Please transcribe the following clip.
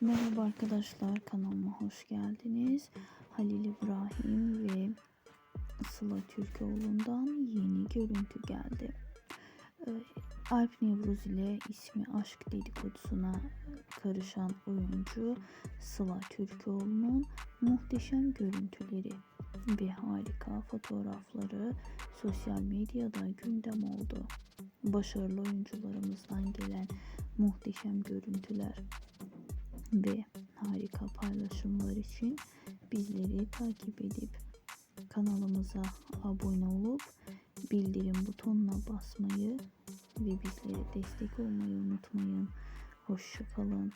Merhaba arkadaşlar kanalıma hoş geldiniz. Halil İbrahim ve Sıla Türkoğlu'ndan yeni görüntü geldi. Ee, Alp Nevruz ile ismi aşk dedikodusuna karışan oyuncu Sıla Türkoğlu'nun muhteşem görüntüleri ve harika fotoğrafları sosyal medyada gündem oldu. Başarılı oyuncularımızdan gelen muhteşem görüntüler ve harika paylaşımlar için bizleri takip edip kanalımıza abone olup bildirim butonuna basmayı ve bizlere destek olmayı unutmayın. Hoşçakalın.